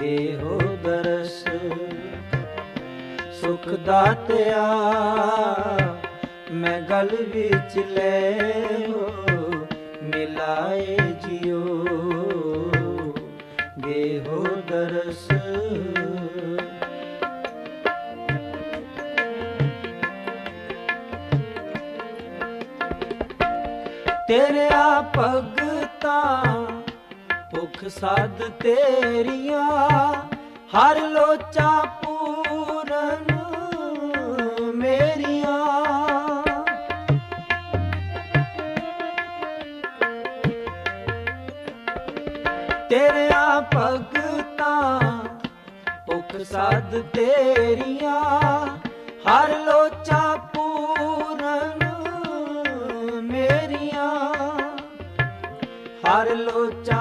ਦੇਹੋ ਦਰਸ ਸੁਖ ਦਾਤਿਆ ਮੈਂ ਗਲ ਵਿੱਚ ਲੈ ਹੋ, ਮਿਲਾਏ ਜਿਉ। ਦੇਹੋ ਦਰਸ ਤੇਰਿਆ ਭਗਤਾ ਭੁਖ ਸਾਧ ਤੇਰੀਆਂ, ਹਰ ਲੋਚਾ ਪੂਰਨ ਮੇਰੀਆਂ। ਤੇਰਿਆ ਭਗਤਾਂ, ਭੁਖ ਸਾਧ ਤੇਰੀਆਂ, ਹਰ ਲੋਚਾ ਪੂਰਨ ਮੇਰੀਆਂ। ਹਰ ਲੋਚਾ